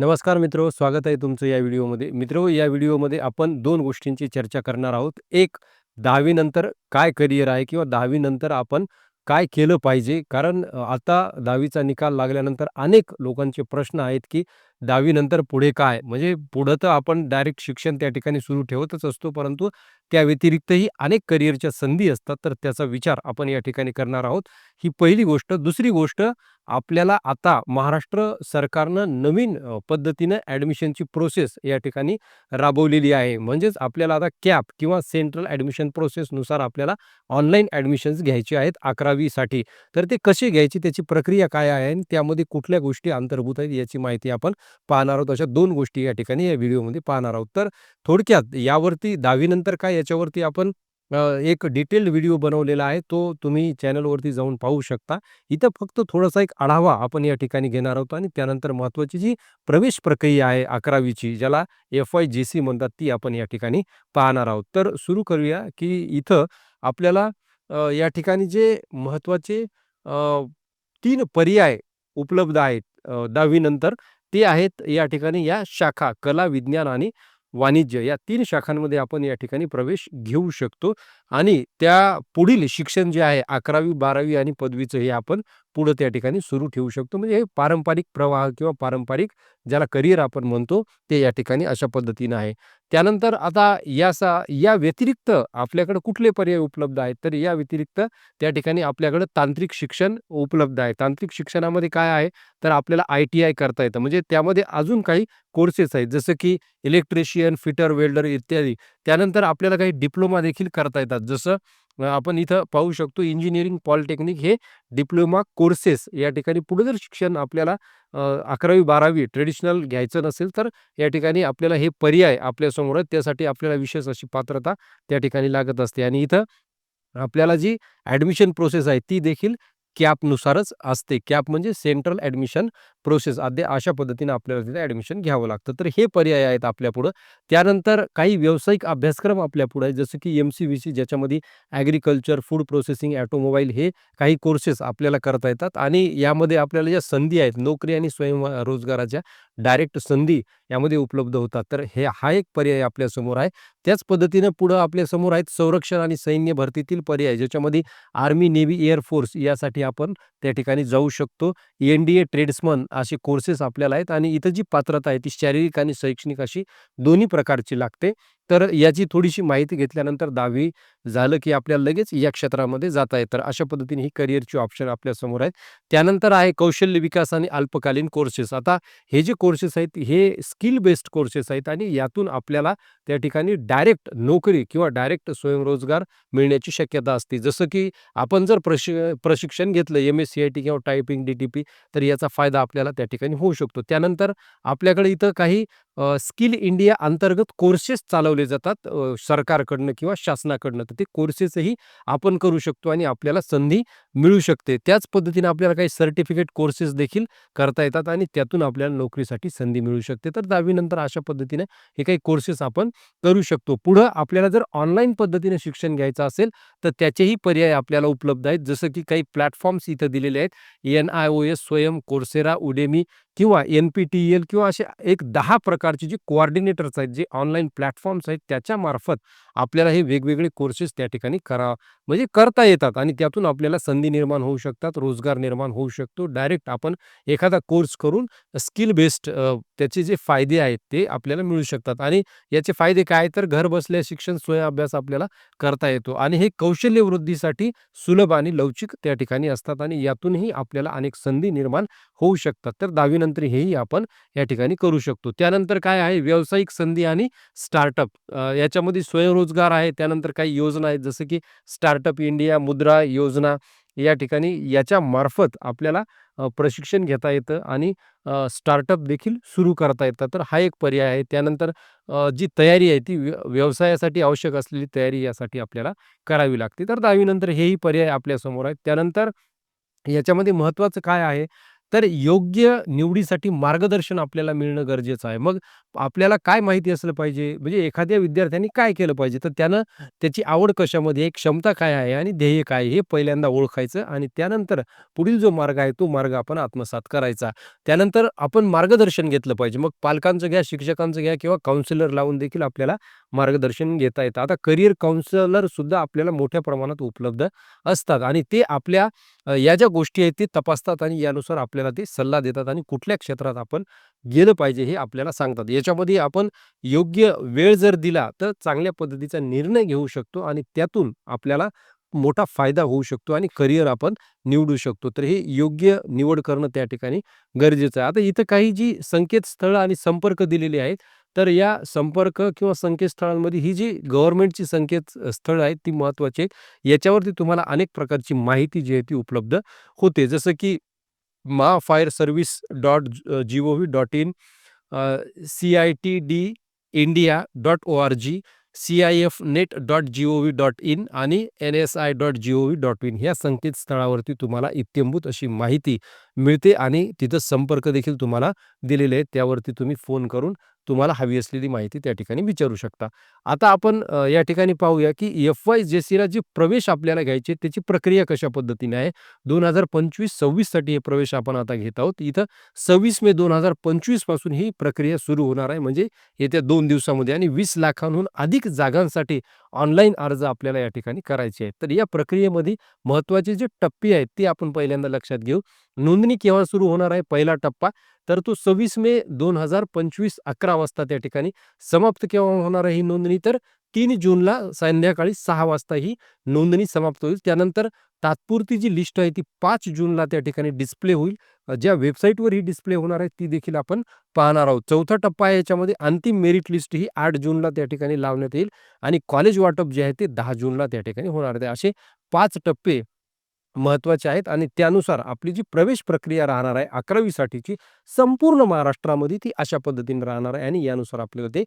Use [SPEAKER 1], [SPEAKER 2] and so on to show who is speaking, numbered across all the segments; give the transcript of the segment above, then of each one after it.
[SPEAKER 1] नमस्कार मित्र स्वागत आहे तुमचं या व्हिडिओमध्ये. मित्र या व्हिडिओमध्ये आपण दोन गोष्टींची चर्चा करणार आहोत. एक दहावीनंतर काय करिअर आहे किंवा दहावीनंतर आपण काय केलं पाहिजे? कारण आता दहावीचा निकाल लागल्यानंतर अनेक लोकांचे प्रश्न आहेत की दहावीनंतर पुढे काय? म्हणजे पुढं तर आपण डायरेक्ट शिक्षण त्या ठिकाणी सुरू ठेवतच असतो परंतु त्या व्यतिरिक्तही अनेक करिअरच्या संधी असतात. तर त्याचा विचार आपण या ठिकाणी करणार आहोत. ही पहिली गोष्ट. दुसरी गोष्ट आपल्याला आता महाराष्ट्र सरकारनं नवीन पद्धतीनं ॲडमिशनची प्रोसेस या ठिकाणी राबवलेली आहे. म्हणजेच आपल्याला आता कॅप किंवा सेंट्रल ॲडमिशन प्रोसेसनुसार आपल्याला ऑनलाईन ॲडमिशन्स घ्यायचे आहेत अकरावीसाठी. तर ते कसे घ्यायचे त्याची प्रक्रिया काय आहे आणि त्यामध्ये कुठल्या गोष्टी अंतर्भूत आहेत याची माहिती आपण पाहणार आहोत. अशा दोन गोष्टी या ठिकाणी या व्हिडिओमध्ये पाहणार आहोत. तर थोडक्यात यावरती दहावीनंतर काय याच्यावरती आपण एक डिटेल्ड व्हिडिओ बनवलेला आहे. तो तुम्ही चॅनलवरती जाऊन पाहू शकता. इथं फक्त थोडासा एक आढावा आपण या ठिकाणी घेणार आहोत आणि त्यानंतर महत्त्वाची जी प्रवेश प्रक्रिया आहे अकरावीची ज्याला एफ वाय जी सी म्हणतात ती आपण या ठिकाणी पाहणार आहोत. तर सुरू करूया की इथं आपल्याला या ठिकाणी जे महत्त्वाचे तीन पर्याय उपलब्ध आहेत दहावीनंतर. ते आहेत या ठिकाणी या शाखा कला विज्ञान आणि वाणिज्य या तीन शाखांमध्ये आपण या ठिकाणी प्रवेश घेऊ शकतो. आणि त्या पुढील शिक्षण जे आहे अकरावी बारावी आणि पदवीचं हे आपण पुढं त्या ठिकाणी सुरू ठेवू शकतो. म्हणजे हे पारंपरिक प्रवाह किंवा पारंपरिक ज्याला करिअर आपण म्हणतो ते या ठिकाणी अशा पद्धतीनं आहे. त्यानंतर आता यासा या व्यतिरिक्त आपल्याकडे कुठले पर्याय उपलब्ध आहेत? तर या व्यतिरिक्त त्या ठिकाणी आपल्याकडं तांत्रिक शिक्षण उपलब्ध आहे. तांत्रिक शिक्षणामध्ये काय आहे? तर आपल्याला आय टी आय करता येतं. म्हणजे त्यामध्ये अजून काही कोर्सेस आहेत. जसं की इलेक्ट्रिशियन फिटर वेल्डर इत्यादी. त्यानंतर आपल्याला काही डिप्लोमा देखील करता येतात. जसं आपण इथं पाहू शकतो इंजिनिअरिंग पॉलिटेक्निक हे डिप्लोमा कोर्सेस या ठिकाणी पुढे जर शिक्षण आपल्याला अकरावी बारावी ट्रेडिशनल घ्यायचं नसेल तर या ठिकाणी आपल्याला हे पर्याय आपल्यासमोर आहेत. त्यासाठी आपल्याला विशेष अशी पात्रता त्या ठिकाणी लागत असते. आणि इथं आपल्याला जी ॲडमिशन प्रोसेस आहे ती देखील कॅपनुसारच असते. कॅप म्हणजे सेंट्रल ॲडमिशन प्रोसेस. अद्या अशा पद्धतीनं आपल्याला तिथे ॲडमिशन घ्यावं लागतं. तर हे पर्याय आहेत आपल्यापुढं त्यानंतर काही व्यावसायिक अभ्यासक्रम आपल्यापुढे आहेत. जसं की एम सी व्ही सी ज्याच्यामध्ये ॲग्रिकल्चर फूड प्रोसेसिंग ॲटोमोबाईल हे काही कोर्सेस आपल्याला करता येतात. आणि यामध्ये आपल्याला ज्या संधी आहेत नोकरी आणि स्वयं रोजगाराच्या डायरेक्ट संधी यामध्ये उपलब्ध होतात. तर हे हा एक पर्याय आपल्यासमोर आहे. त्याच पद्धतीनं पुढं आपल्यासमोर आहेत संरक्षण आणि सैन्य भरतीतील पर्याय ज्याच्यामध्ये आर्मी नेव्ही एअरफोर्स यासाठी आपण त्या ठिकाणी जाऊ शकतो. एन डी ए ट्रेड्समन असे कोर्सेस आपल्याला आहेत आणि इथं जी पात्रता आहे ती शारीरिक आणि शैक्षणिक अशी दोन्ही प्रकारची लागते. तर याची थोडीशी माहिती घेतल्यानंतर दहावी झालं की आपल्याला लगेच या क्षेत्रामध्ये जाता येतं. तर अशा पद्धतीने ही करिअरची ऑप्शन आपल्यासमोर आहेत. त्यानंतर आहे कौशल्य विकास आणि अल्पकालीन कोर्सेस आता हे जे कोर्सेस आहेत हे स्किल बेस्ड कोर्सेस आहेत आणि यातून आपल्याला त्या ठिकाणी डायरेक्ट नोकरी किंवा डायरेक्ट स्वयंरोजगार मिळण्याची शक्यता असते. जसं की आपण जर प्रशि प्रशिक्षण घेतलं M S C I T किंवा टायपिंग डी टी पी तर याचा फायदा आपल्याला त्या ठिकाणी होऊ शकतो. त्यानंतर आपल्याकडे इथं काही स्किल इंडिया अंतर्गत कोर्सेस चालवले जातात सरकारकडनं किंवा शासनाकडनं. तर ते कोर्सेसही आपण करू शकतो आणि आपल्याला संधी मिळू शकते. त्याच पद्धतीने आपल्याला काही सर्टिफिकेट कोर्सेस देखील करता येतात आणि त्यातून आपल्याला नोकरीसाठी संधी मिळू शकते. तर दहावीनंतर अशा पद्धतीने हे काही कोर्सेस आपण करू शकतो. पुढं आपल्याला जर ऑनलाईन पद्धतीने शिक्षण घ्यायचं असेल तर त्याचेही पर्याय आपल्याला उपलब्ध आहेत. जसं की काही प्लॅटफॉर्म्स इथं दिलेले आहेत. N I O S Swayam Coursera Udemy किंवा एन पी टी एल किंवा असे एक दहा प्रकारचे जे कोऑर्डिनेटर्स आहेत जे ऑनलाईन प्लॅटफॉर्म्स आहेत त्याच्यामार्फत आपल्याला हे वेगवेगळे कोर्सेस त्या ठिकाणी करा म्हणजे करता येतात आणि त्यातून आपल्याला संधी निर्माण होऊ शकतात रोजगार निर्माण होऊ शकतो. डायरेक्ट आपण एखादा कोर्स करून स्किल बेस्ड त्याचे जे फायदे आहेत ते आपल्याला मिळू शकतात आणि याचे फायदे काय तर घर बसल्या शिक्षण स्वयं अभ्यास आपल्याला करता येतो आणि हे कौशल्य वृद्धीसाठी सुलभ आणि लवचिक त्या ठिकाणी असतात आणि यातूनही आपल्याला अनेक संधी निर्माण होऊ शकतात. तर दहावीनंतर हेही आपण या ठिकाणी करू शकतो. त्यानंतर काय आहे? व्यावसायिक संधी आणि स्टार्टअप. याच्यामध्ये स्वयंरोजगार आहे. त्यानंतर काही योजना आहेत. जसं की स्टार्टअप इंडिया मुद्रा योजना या ठिकाणी याच्या मार्फत आपल्याला प्रशिक्षण घेता येतं आणि स्टार्टअप देखील सुरू करता येतं तर हा एक पर्याय आहे. त्यानंतर जी तयारी आहे ती व्यवसायासाठी आवश्यक असलेली तयारी यासाठी आपल्याला करावी लागते. तर दहावीनंतर हेही पर्याय आपल्यासमोर आहेत. त्यानंतर याच्यामध्ये महत्त्वाचं काय आहे? तर योग्य निवडीसाठी मार्गदर्शन आपल्याला मिळणं गरजेचं आहे. मग आपल्याला काय माहिती असलं पाहिजे, म्हणजे एखाद्या विद्यार्थ्यांनी काय केलं पाहिजे, तर त्यानं त्याची आवड कशामध्ये आहे, क्षमता काय आहे आणि ध्येय काय आहे, हे पहिल्यांदा ओळखायचं आणि त्यानंतर पुढील जो मार्ग आहे, तो मार्ग आपण आत्मसात करायचा. त्यानंतर आपण मार्गदर्शन घेतलं पाहिजे. मग पालकांचं घ्या, शिक्षकांचं घ्या किंवा काउन्सिलर लावून देखील आपल्याला मार्गदर्शन घेता येतं. आता करिअर काउन्सिलर सुद्धा आपल्याला मोठ्या प्रमाणात उपलब्ध असतात आणि ते आपल्या अ, या ज्या गोष्टी आहेत ते तपासतात आणि यानुसार आपल्याला ते सल्ला देतात आणि कुठल्या क्षेत्रात आपण गेलं पाहिजे हे आपल्याला सांगतात. याच्यामध्ये आपण योग्य वेळ जर दिला, तर चांगल्या पद्धतीचा निर्णय घेऊ शकतो आणि त्यातून आपल्याला मोठा फायदा होऊ शकतो आणि करियर आपण निवडू शकतो. तर हे योग्य निवड करणं त्या ठिकाणी गरजेचं आहे. आता इथं काही जी संकेतस्थळं आणि संपर्क दिलेली आहेत, तर या संपर्क किंवा संकेतस्थळांमध्ये ही जी गव्हर्नमेंटची संकेत स्थळं आहेत ती महत्त्वाची आहेत. याच्यावरती तुम्हाला अनेक प्रकारची माहिती जी आहे ती उपलब्ध होते. जसं की मा fire service dot G O V dot in, C I T D India dot O R G, C I F net dot G O V dot in आणि N S I dot G O V dot in ह्या संकेतस्थळावरती तुम्हाला इत्यंभूत अशी माहिती मिळते आणि तिथं संपर्क देखील तुम्हाला दिलेले आहेत. त्यावरती तुम्ही फोन करून तुम्हाला हवी असलेली माहिती त्या ठिकाणी विचारू शकता. आता आपण या ठिकाणी पाहूया की एफ-वाय-जे-सीला जे प्रवेश आपल्याला घ्यायचे त्याची प्रक्रिया कशा पद्धतीने आहे. दोन हजार पंचवीस सव्वीससाठी हे प्रवेश आपण आता घेत आहोत. इथं 26 मे 2025 पासून ही प्रक्रिया सुरू होणार आहे. म्हणजे येत्या दोन दिवसामध्ये आणि वीस लाखांहून अधिक जागांसाठी ऑनलाईन अर्ज आपल्याला या ठिकाणी करायचे आहेत. तर या प्रक्रियेमध्ये महत्त्वाचे जे टप्पे आहेत ते आपण पहिल्यांदा लक्षात घेऊ. नोंदणी केव्हा सुरू होणार आहे पहिला टप्पा, तर तो 26 मे 2025 11 वाजता त्या ठिकाणी समाप्त केव्हा होणार आहे ही नोंदणी, तर तीन जूनला संध्याकाळी सहा वाजता ही नोंदणी समाप्त होईल. त्यानंतर तात्पुरती जी लिस्ट आहे ती पाच जूनला त्या ठिकाणी डिस्प्ले होईल. ज्या वेबसाईटवर ही डिस्प्ले होणार आहे ती देखील आपण पाहणार आहोत. चौथा टप्पा आहे याच्यामध्ये अंतिम मेरिट लिस्ट ही आठ जूनला त्या ठिकाणी लावण्यात येईल आणि कॉलेज वाटप जे आहे ते दहा जूनला त्या ठिकाणी होणार आहे. असे पाच टप्पे महत्त्वाचे आहेत आणि त्यानुसार आपली जी प्रवेश प्रक्रिया राहणार आहे अकरावीसाठीची संपूर्ण महाराष्ट्रामध्ये ती अशा पद्धतीने राहणार आहे आणि यानुसार आपल्याला ते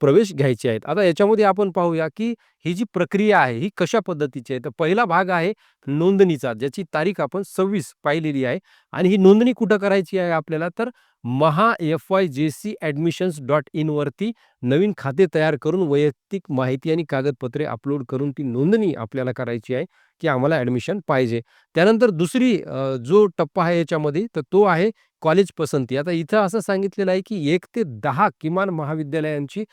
[SPEAKER 1] प्रवेश घ्यायचे आहेत. आता याच्यामध्ये आपण पाहूया की ही जी प्रक्रिया आहे ही कशा पद्धतीची आहे. तर पहिला भाग आहे नोंदणीचा, ज्याची तारीख आपण 26 पाहिलेली आहे आणि ही नोंदणी कुठं करायची आहे आपल्याला, तर महा एफ-वाय-जे-सी ॲडमिशन्स डॉट इनवरती नवीन खाते तयार करून वैयक्तिक माहिती आणि कागदपत्रे अपलोड करून ती नोंदणी आपल्याला करायची आहे की आम्हाला ॲडमिशन पाहिजे. त्यानंतर दुसरी जो टप्पा आहे याच्यामध्ये तर तो आहे कॉलेज पसंती. आता इथं असं सांगितलेलं आहे की एक ते दहा किमान महाविद्यालयांची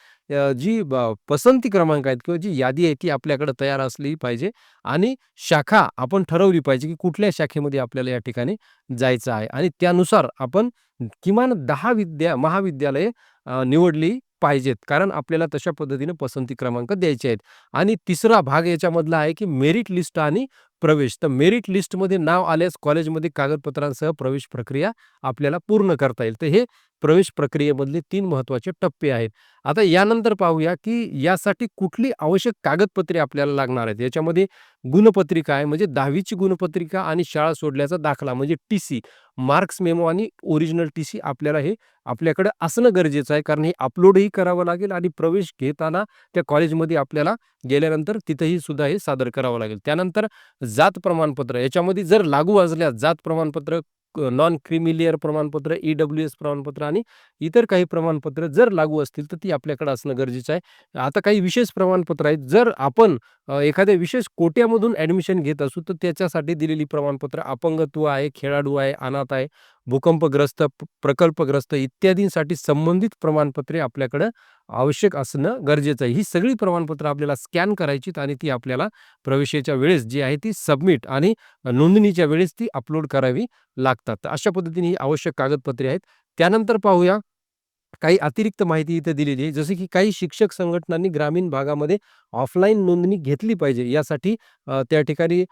[SPEAKER 1] जी पसंती क्रमांक आहेत किंवा जी यादी आहे ती आपल्याकडे तयार असली पाहिजे आणि शाखा आपण ठरवली पाहिजे की कुठल्या शाखेमध्ये आपल्याला या ठिकाणी जायचं आहे आणि त्यानुसार आपण किमान दहा विद्या महाविद्यालये निवडली पाहिजेत. कारण आपल्याला तशा पद्धतीने पसंती क्रमांक द्यायचे आहेत आणि तिसरा भाग याच्यामधला आहे की मेरिट लिस्ट आणि प्रवेश. तर मेरिट लिस्टमध्ये नाव आल्यास कॉलेजमध्ये कागदपत्रांसह प्रवेश प्रक्रिया आपल्याला पूर्ण करता येईल. तर हे प्रवेश प्रक्रियेमधले तीन महत्त्वाचे टप्पे आहेत. आता यानंतर पाहूया की यासाठी कुठली आवश्यक कागदपत्रे आपल्याला लागणार आहेत. याच्यामध्ये गुणपत्रिका आहे म्हणजे दहावीची गुणपत्रिका आणि शाळा सोडल्याचा दाखला म्हणजे टी-सी, मार्क्स मेमो आणि ओरिजिनल टी-सी आपल्याला हे आपल्याकडे असणं गरजेचं आहे. कारण हे अपलोडही करावं लागेल आणि प्रवेश घेताना त्या कॉलेजमध्ये आपल्याला गेल्यानंतर तिथंही सुद्धा हे सादर करावं लागेल. त्यानंतर जात प्रमाणपत्र याच्यामध्ये जर लागू असल्यास जात प्रमाणपत्र, नॉन क्रिमिलियर प्रमाणपत्र, ई-डब्ल्यू-एस प्रमाणपत्र आणि इतर काही प्रमाणपत्र जर लागू असतील तर ती आपल्याकडे असणं गरजेचं आहे. आता काही विशेष प्रमाणपत्र आहेत. जर आपण एखाद्या विशेष कोट्यामधून ॲडमिशन घेत असू तर त्याच्यासाठी दिलेली प्रमाणपत्र अपंगत्व आहे, खेळाडू आहे, अनाथ आहे, भूकंपग्रस्त, प्रकल्पग्रस्त इत्यादींसाठी संबंधित प्रमाणपत्रे आपल्याकडं आवश्यक असणं गरजेचं आहे. ही सगळी प्रमाणपत्र आपल्याला स्कॅन करायचीत आणि ती आपल्याला प्रवेशाच्या वेळेस जी आहे ती सबमिट आणि नोंदणीच्या वेळेस ती अपलोड करावी लागतात. अशा पद्धतीने ही आवश्यक कागदपत्रे आहेत. त्यानंतर पाहूया काही अतिरिक्त माहिती इथे दिलेली आहे. जसे की काही शिक्षक संघटनांनी ग्रामीण भागामध्ये ऑफलाईन नोंदणी घेतली पाहिजे. यासाठी त्या ठिकाणी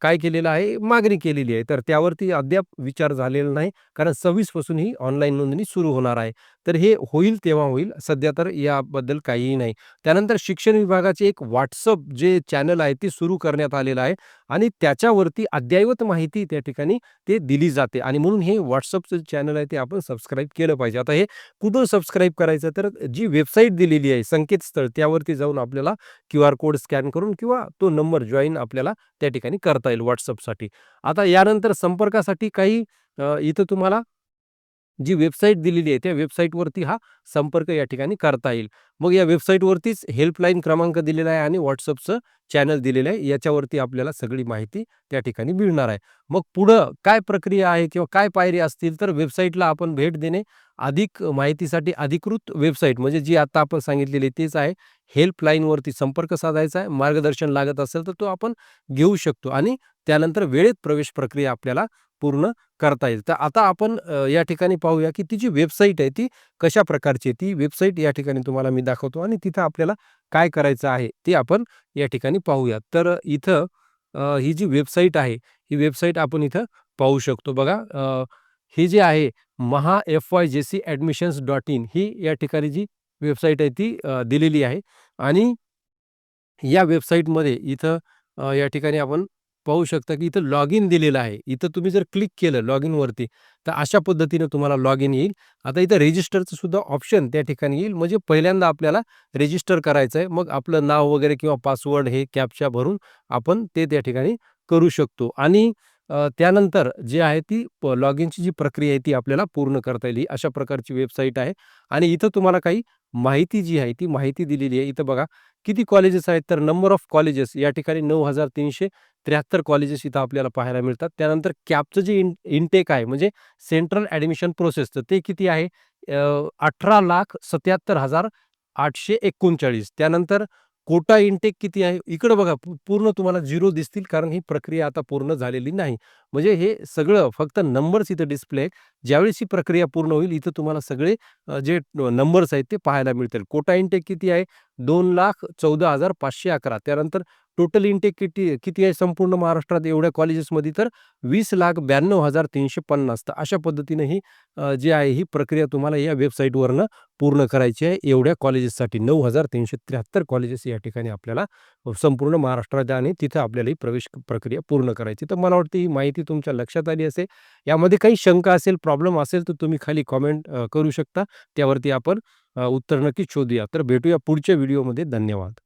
[SPEAKER 1] काय केलेलं आहे मागणी केलेली आहे. तर त्यावरती अद्याप विचार झालेला नाही. कारण सव्वीसपासून ही ऑनलाईन नोंदणी सुरू होणार आहे. तर हे होईल तेव्हा होईल. सध्या तर याबद्दल काहीही नाही. त्यानंतर शिक्षण विभागाचे एक व्हॉट्सअप जे चॅनल आहे ते सुरू करण्यात आलेलं आहे आणि त्याच्यावरती अद्ययावत माहिती त्या ठिकाणी ते दिली जाते आणि म्हणून हे व्हॉट्सअपचं चॅनल आहे ते आपण सबस्क्राईब केलं पाहिजे. आता हे कुठून सबस्क्राईब करायचं तर जी वेबसाईट दिलेली आहे संकेतस्थळ त्यावरती जाऊन आपल्याला क्यू आर कोड स्कॅन करून किंवा तो नंबर जॉईन आपल्याला त्या ठिकाणी करावा करता येईल व्हॉट्सअपसाठी आता यानंतर संपर्कासाठी काही इथं तुम्हाला जी वेबसाईट दिलेली आहे, त्या वेबसाईटवरती हा संपर्क या ठिकाणी करता येईल. मग या वेबसाईटवरतीच हेल्पलाईन क्रमांक दिलेला आहे आणि व्हॉट्सअपचं चॅनल दिलेलं आहे. याच्यावरती आपल्याला सगळी माहिती त्या ठिकाणी मिळणार आहे. मग पुढं काय प्रक्रिया आहे किंवा काय पायरी असतील, तर वेबसाईटला आपण भेट देणे, अधिक माहितीसाठी अधिकृत वेबसाईट म्हणजे जी आता आपण सांगितलेली तेच आहे. हेल्पलाईनवरती संपर्क साधायचा आहे. मार्गदर्शन लागत असेल, तर तो आपण घेऊ शकतो आणि त्यानंतर वेळेत प्रवेश प्रक्रिया आपल्याला पूर्ण करता येईल. तर आता आपण या ठिकाणी पाहूया, की ती जी वेबसाईट आहे, ती कशा प्रकारची आहे. ती वेबसाईट या ठिकाणी तुम्हाला मी दाखवतो आणि तिथं आपल्याला काय करायचं आहे, ते आपण या ठिकाणी पाहूया. तर इथं ही जी वेबसाईट आहे, ही वेबसाईट आपण इथं पाहू शकतो बघा. ही जी आहे Maha FYJC admissions dot in ही या ठिकाणी जी वेबसाईट आहे, ती दिलेली आहे आणि या वेबसाईटमध्ये इथं या ठिकाणी आपण पाहू शकता, की इथं लॉग इन दिलेलं आहे. इथं तुम्ही जर क्लिक केलं लॉग इनवरती, तर अशा पद्धतीनं तुम्हाला लॉग इन येईल. आता इथं रजिस्टरचं सुद्धा ऑप्शन त्या ठिकाणी येईल. म्हणजे पहिल्यांदा आपल्याला रजिस्टर करायचं आहे. मग आपलं नाव वगैरे किंवा पासवर्ड हे कॅपच्या भरून आपण ते त्या ठिकाणी करू शकतो आणि त्यानंतर जे आहे ती प लॉग इनची जी प्रक्रिया आहे, ती आपल्याला पूर्ण करता येईल. ही अशा प्रकारची वेबसाईट आहे आणि इथं तुम्हाला काही माहिती जी आहे, ती माहिती दिलेली आहे. इथं बघा किती कॉलेजेस आहेत, तर नंबर ऑफ कॉलेजेस या ठिकाणी 9373 कॉलेजेस इथं आपल्याला पाहायला मिळतात. त्यानंतर कॅपचं जे इन इनटेक आहे, म्हणजे सेंट्रल ॲडमिशन प्रोसेस, तर ते किती आहे अठरा लाख सत्याहत्तर हजार आठशे एकोणचाळीस त्यानंतर कोटा इनटेक किती आहे, इकडं बघा पूर्ण तुम्हाला झिरो दिसतील, कारण ही प्रक्रिया आता पूर्ण झालेली नाही. म्हणजे हे सगळं फक्त नंबर्स इथं डिस्प्ले ज्यावेळेस ही प्रक्रिया पूर्ण होईल, इथं तुम्हाला सगळे जे नंबर्स आहेत, ते पाहायला मिळतील. कोटा इनटेक किती आहे? 2,14,511 त्यानंतर टोटल इनटेक किती किती आहे संपूर्ण महाराष्ट्रात? एवढ्या कॉलेजेसमध्ये, तर 20,92,350 तर अशा पद्धतीनं ही जी आहे ही प्रक्रिया तुम्हाला या वेबसाईटवरनं पूर्ण करायची आहे. एवढ्या कॉलेजेससाठी 9,373 कॉलेजेस या ठिकाणी आपल्याला संपूर्ण महाराष्ट्रात आणि तिथं आपल्याला ही प्रवेश प्रक्रिया पूर्ण करायची. तर मला वाटतं ही माहिती तुमच्या लक्षात आली असेल. यामध्ये काही शंका असेल, प्रॉब्लेम असेल, तर तुम्ही खाली कॉमेंट करू शकता. त्यावरती आपण उत्तर नक्कीच शोधूया. तर भेटूया पुढच्या व्हिडिओमध्ये. धन्यवाद.